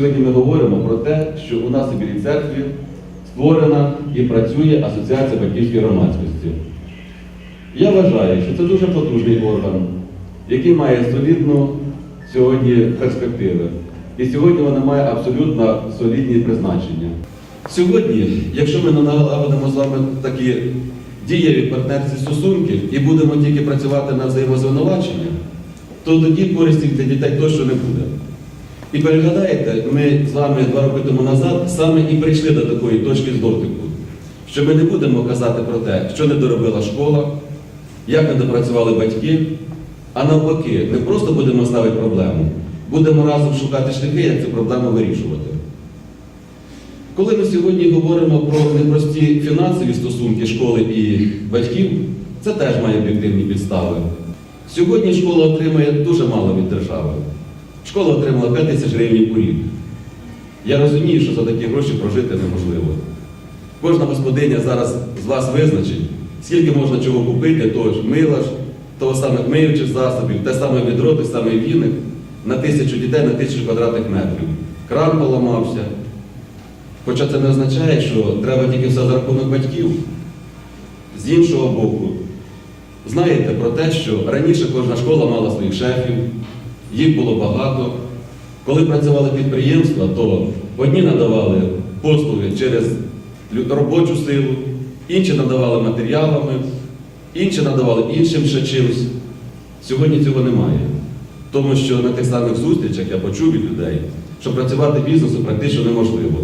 сьогодні ми говоримо про те, що у нас у Білій церкві створена і працює Асоціація батьківської громадськості. Я вважаю, що це дуже потужний орган, який має солідну сьогодні перспективи. І сьогодні вона має абсолютно солідні призначення. Сьогодні, якщо ми налагодимо з вами такі дієві партнерські стосунки і будемо тільки працювати на взаємозвинувачення, то тоді користі для дітей точно не буде. І перегадаєте, ми з вами два роки тому назад саме і прийшли до такої точки з дотику, що ми не будемо казати про те, що не доробила школа, як не допрацювали батьки, а навпаки, не просто будемо ставити проблему, будемо разом шукати шляхи, як цю проблему вирішувати. Коли ми сьогодні говоримо про непрості фінансові стосунки школи і батьків, це теж має об'єктивні підстави. Сьогодні школа отримує дуже мало від держави. Школа отримала 5 тисяч гривень у рік. Я розумію, що за такі гроші прожити неможливо. Кожна господиня зараз з вас визначить, скільки можна чого купити, того ж мила ж, того самих миючих засобів, те саме відро, той самий віник на тисячу дітей на тисячу квадратних метрів. Кран поламався. Хоча це не означає, що треба тільки все за рахунок батьків. З іншого боку, знаєте про те, що раніше кожна школа мала своїх шефів, їх було багато. Коли працювали підприємства, то одні надавали послуги через робочу силу, інші надавали матеріалами, інші надавали іншим ще чимось. Сьогодні цього немає. Тому що на тих самих зустрічах я почув від людей, що працювати бізнесу практично неможливо.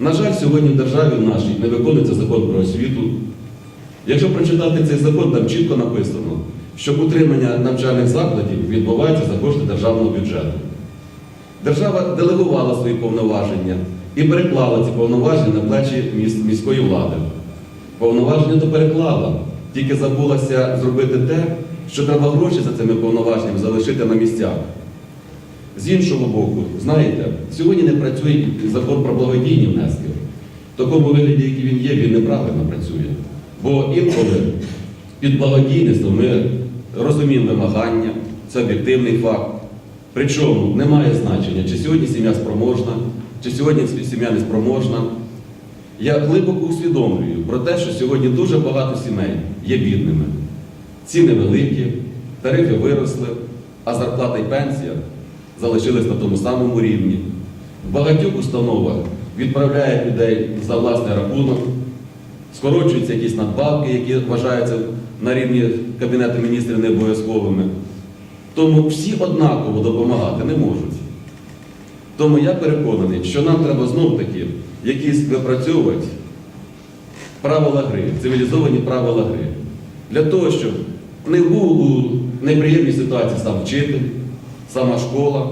На жаль, сьогодні в державі нашій не виконується закон про освіту. Якщо прочитати цей закон, там чітко написано, що утримання навчальних закладів відбувається за кошти державного бюджету. Держава делегувала свої повноваження і переклала ці повноваження на плечі міс- міської влади. Повноваження то переклала, тільки забулася зробити те, що треба гроші за цими повноваженнями залишити на місцях. З іншого боку, знаєте, сьогодні не працює закон про благодійні внески. В такому вигляді, який він є, він неправильно працює. Бо інколи під благодійництвом ми розуміємо вимагання, це об'єктивний факт. Причому немає значення, чи сьогодні сім'я спроможна, чи сьогодні сім'я не спроможна. Я глибоко усвідомлюю про те, що сьогодні дуже багато сімей є бідними. Ціни великі, тарифи виросли, а зарплата і пенсія залишились на тому самому рівні. В багатьох установах відправляють людей за власний рахунок, скорочуються якісь надбавки, які вважаються на рівні Кабінету міністрів не обов'язковими. Тому всі однаково допомагати не можуть. Тому я переконаний, що нам треба знов таки якісь випрацьовувати правила гри, цивілізовані правила гри. Для того, щоб не був у неприємній ситуації сам вчитель, сама школа,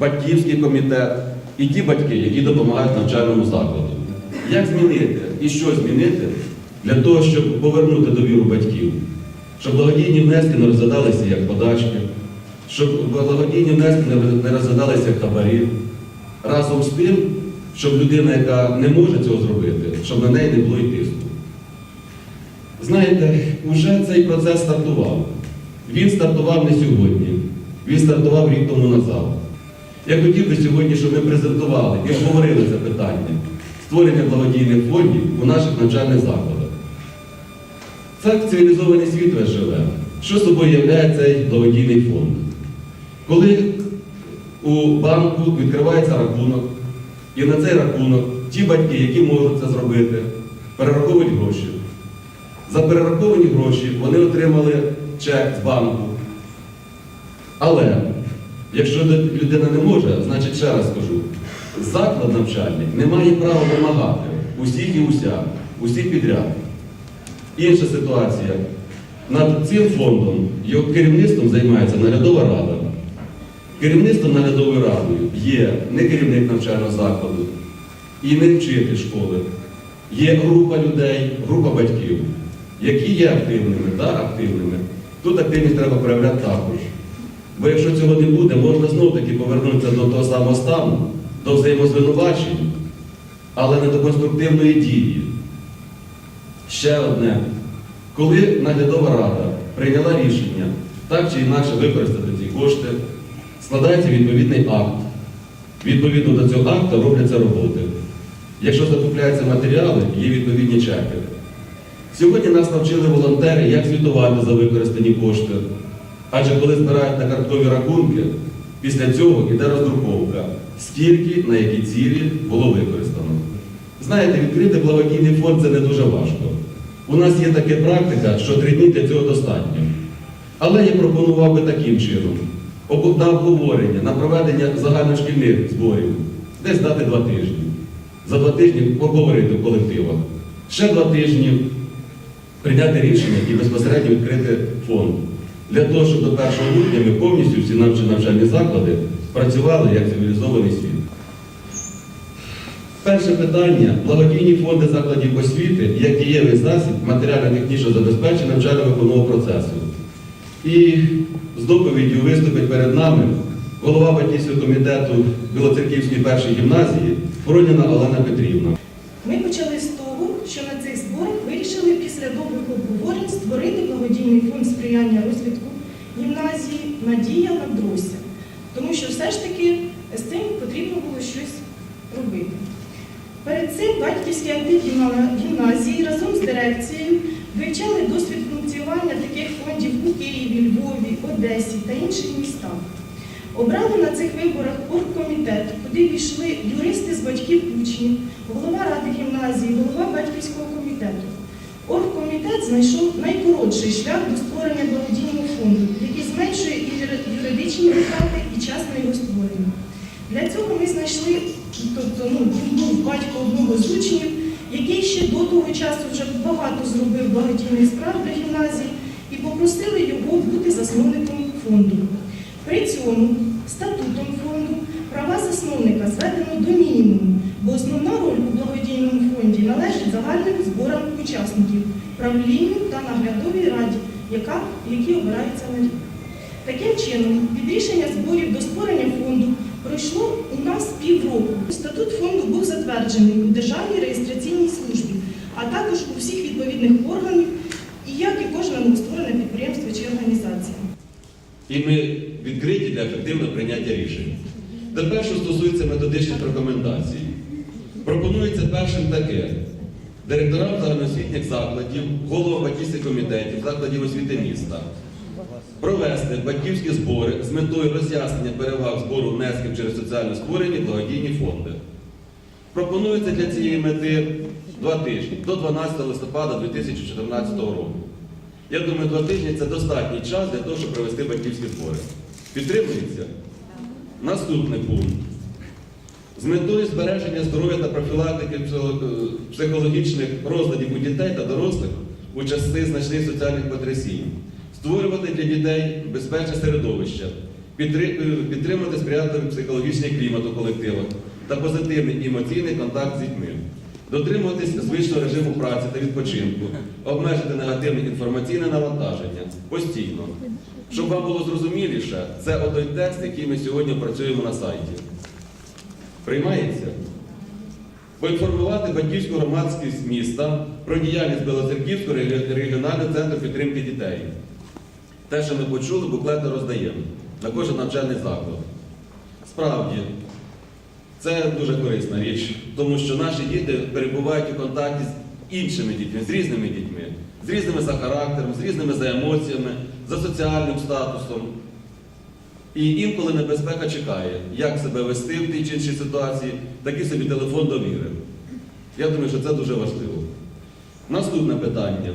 батьківський комітет і ті батьки, які допомагають навчальному закладу. Як змінити і що змінити для того, щоб повернути довіру батьків? Щоб благодійні внески не розглядалися як подачки, щоб благодійні внески не- розглядалися як хабарі. Разом з тим, щоб людина, яка не може цього зробити, щоб на неї не було й тиску. Знаєте, уже цей процес стартував. Він стартував не сьогодні, він стартував рік тому назад. Я хотів би сьогодні, щоб ми презентували і обговорили це питання створення благодійних фондів у наших навчальних закладах. Так цивілізований світ весь живе. Що собою являє цей благодійний фонд? Коли у банку відкривається рахунок, і на цей рахунок ті батьки, які можуть це зробити, перераховують гроші. За перераховані гроші вони отримали чек з банку. Але якщо людина не може, значить ще раз скажу, заклад навчальний не має права вимагати усіх і уся, усіх підряд. Інша ситуація. Над цим фондом його керівництвом займається наглядова рада. Керівництвом наглядовою радою є не керівник навчального закладу і не вчитель школи. Є група людей, група батьків, які є активними та активними. Тут активність треба проявляти також. Бо якщо цього не буде, можна знов таки повернутися до того самого стану, до взаємозвинувачень, але не до конструктивної дії. Ще одне. Коли наглядова рада прийняла рішення так чи інакше використати ці кошти, складається відповідний акт. Відповідно до цього акту робляться роботи. Якщо закупляються матеріали, є відповідні чеки. Сьогодні нас навчили волонтери, як звітувати за використані кошти. Адже коли збирають на карткові рахунки, після цього йде роздруковка, скільки на які цілі було використано. Знаєте, відкрити благодійний фонд це не дуже важко. У нас є така практика, що три дні для цього достатньо. Але я пропонував би таким чином: на обговорення, на проведення загальношкільних зборів, десь дати два тижні. За два тижні поговорити в колективах. Ще два тижні прийняти рішення і безпосередньо відкрити фонд. Для того, щоб до 1 грудня ми повністю всі навчі- навчальні заклади працювали як цивілізований світ. Перше питання благодійні фонди закладів освіти як дієвий засіб матеріально-технічного забезпечення навчально-виховного процесу. І з доповіддю виступить перед нами голова батьківського комітету Білоцерківської першої гімназії Вороніна Олена Петрівна. Ми почали з того, що на цих зборах вирішили після створити благодійний фонд сприяння розвитку гімназії Надія Надруся. Тому що все ж таки з цим потрібно було щось робити. Перед цим батьківський актив гімназії разом з дирекцією вивчали досвід функціонування таких фондів у Києві, Львові, Одесі та інших містах. Обрали на цих виборах оргкомітет, куди війшли юристи з батьків учнів, голова ради гімназії, голова батьківського комітету. Оргкомітет знайшов найкоротший шлях до створення благодійного фонду, який зменшує і юридичні витрати і час на його створення. Для цього ми знайшли, тобто ну, він був батько одного з учнів, який ще до того часу вже багато зробив благодійних справ для гімназії і попросили його бути засновником фонду. При цьому статутом фонду загальним зборам учасників, правлінню та наглядовій раді, яка, які обираються на рік. Таким чином, від рішення зборів до створення фонду пройшло у нас півроку. Статут фонду був затверджений у Державній реєстраційній службі, а також у всіх відповідних органів, і як і кожне новостворене підприємство чи організація. І ми відкриті для ефективного прийняття рішень. Тепер, що стосується методичних рекомендацій, пропонується першим таке. Директорам загальноосвітніх закладів, головам батьківських комітетів, закладів освіти міста провести батьківські збори з метою роз'яснення переваг збору внесків через соціально створені благодійні фонди. Пропонується для цієї мети два тижні до 12 листопада 2014 року. Я думаю, два тижні це достатній час для того, щоб провести батьківські збори. Підтримується? Наступний пункт. З метою збереження здоров'я та профілактики психологічних розладів у дітей та дорослих у часи значних соціальних потрясінь, створювати для дітей безпечне середовище, е, підтримувати сприятливий психологічний клімат у колективах та позитивний емоційний контакт з дітьми, дотримуватись звичного режиму праці та відпочинку, обмежити негативне інформаційне навантаження постійно. Щоб вам було зрозуміліше, це той текст, який ми сьогодні працюємо на сайті. Приймається? Поінформувати батьківську громадськість міста про діяльність Білоцерківського регіонального центру підтримки дітей. Те, що ми почули, буклети роздаємо на кожен навчальний заклад. Справді, це дуже корисна річ, тому що наші діти перебувають у контакті з іншими дітьми, з різними дітьми, з різними за характером, з різними за емоціями, за соціальним статусом. І інколи небезпека чекає, як себе вести в тій чи іншій ситуації, такий собі телефон довіри. Я думаю, що це дуже важливо. Наступне питання.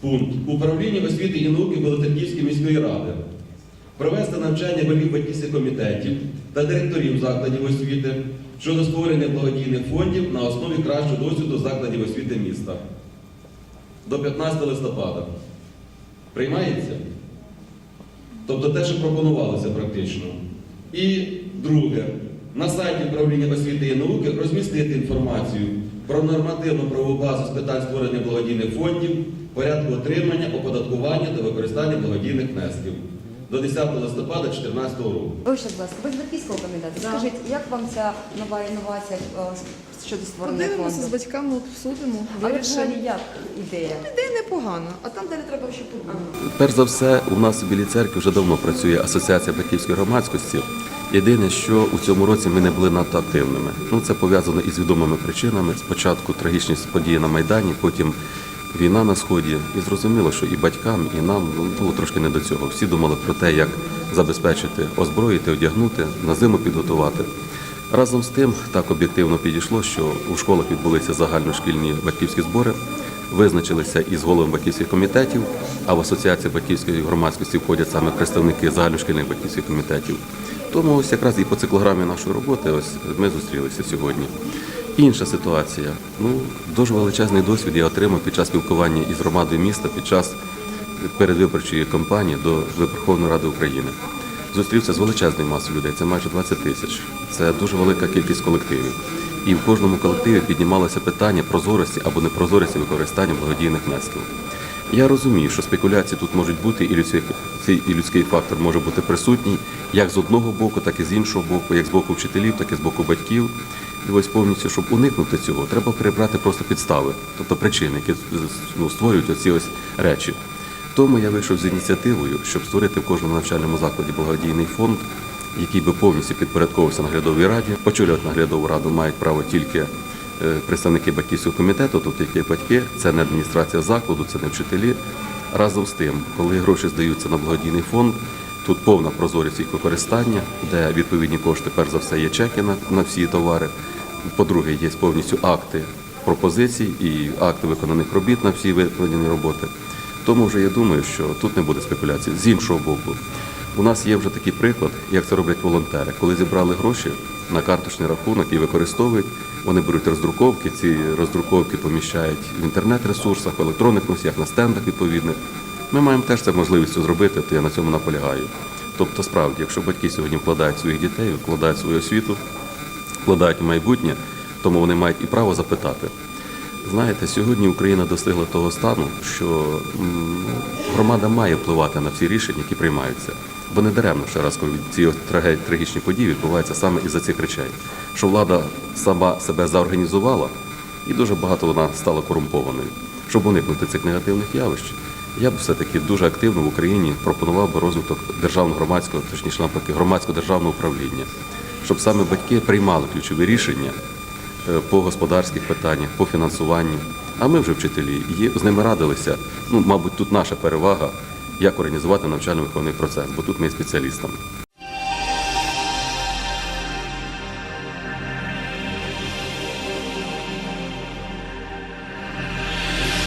Пункт. Управління освіти і науки Білоцерківської міської ради. Провести навчання голів батьківських комітетів та директорів закладів освіти щодо створення благодійних фондів на основі кращого досвіду закладів освіти міста. До 15 листопада. Приймається? Тобто те, що пропонувалося практично. І друге, на сайті управління освіти і науки розмістити інформацію про нормативну правову базу з питань створення благодійних фондів, порядку отримання, оподаткування та використання благодійних внесків до 10 листопада 2014 року. Вибачте, будь ласка, ви з батьківського комітету. Да. Скажіть, як вам ця нова інновація е, щодо створення Подивимося з фонду? батьками, обсудимо, Але вирішимо. взагалі як ідея? Ідея непогано, а там далі треба ще подумати. Перш за все, у нас у Білій церкві вже давно працює Асоціація батьківської громадськості, Єдине, що у цьому році ми не були надто активними. Ну, це пов'язано із відомими причинами. Спочатку трагічні події на Майдані, потім війна на сході. І зрозуміло, що і батькам, і нам ну, було трошки не до цього. Всі думали про те, як забезпечити, озброїти, одягнути, на зиму підготувати. Разом з тим, так об'єктивно підійшло, що у школах відбулися загальношкільні батьківські збори, визначилися із головами батьківських комітетів, а в асоціації батьківської громадськості входять саме представники загальношкільних батьківських комітетів. Тому ось якраз і по циклограмі нашої роботи ось ми зустрілися сьогодні. Інша ситуація. Ну, дуже величезний досвід я отримав під час спілкування із громадою міста під час передвиборчої кампанії до Верховної Ради України. Зустрівся з величезною масою людей, це майже 20 тисяч. Це дуже велика кількість колективів. І в кожному колективі піднімалося питання прозорості або непрозорості використання благодійних внесків. Я розумію, що спекуляції тут можуть бути, і людський, і людський фактор може бути присутній як з одного боку, так і з іншого боку, як з боку вчителів, так і з боку батьків. І ось повністю, щоб уникнути цього, треба перебрати просто підстави, тобто причини, які ну, створюють оці ось речі. Тому я вийшов з ініціативою, щоб створити в кожному навчальному закладі благодійний фонд, який би повністю підпорядковувався наглядовій раді. Очолювати наглядову раду мають право тільки е, представники батьківського комітету, тобто тільки батьки, це не адміністрація закладу, це не вчителі. Разом з тим, коли гроші здаються на благодійний фонд, тут повна прозорість їх використання, де відповідні кошти, перш за все, є чеки на, на всі товари. По-друге, є повністю акти пропозицій і акти виконаних робіт на всі виконані роботи. Тому вже я думаю, що тут не буде спекуляцій. З іншого боку, у нас є вже такий приклад, як це роблять волонтери. Коли зібрали гроші на карточний рахунок і використовують, вони беруть роздруковки, ці роздруковки поміщають в інтернет-ресурсах, в електронних носіях, на стендах відповідних. Ми маємо теж це можливістю зробити, то я на цьому наполягаю. Тобто, справді, якщо батьки сьогодні вкладають своїх дітей, вкладають свою освіту, вкладають в майбутнє, тому вони мають і право запитати. Знаєте, сьогодні Україна достигла того стану, що громада має впливати на всі рішення, які приймаються. Бо не даремно ще раз кажу, ці трагічні події відбуваються саме із-за цих речей, що влада сама себе заорганізувала і дуже багато вона стала корумпованою. Щоб уникнути цих негативних явищ, я б все-таки дуже активно в Україні пропонував би розвиток державного громадського, точніше навпаки, громадського державного управління, щоб саме батьки приймали ключові рішення е, по господарських питаннях, по фінансуванню. А ми вже вчителі і з ними радилися. Ну, мабуть, тут наша перевага, як організувати навчально-виховний процес, бо тут ми є спеціалістами.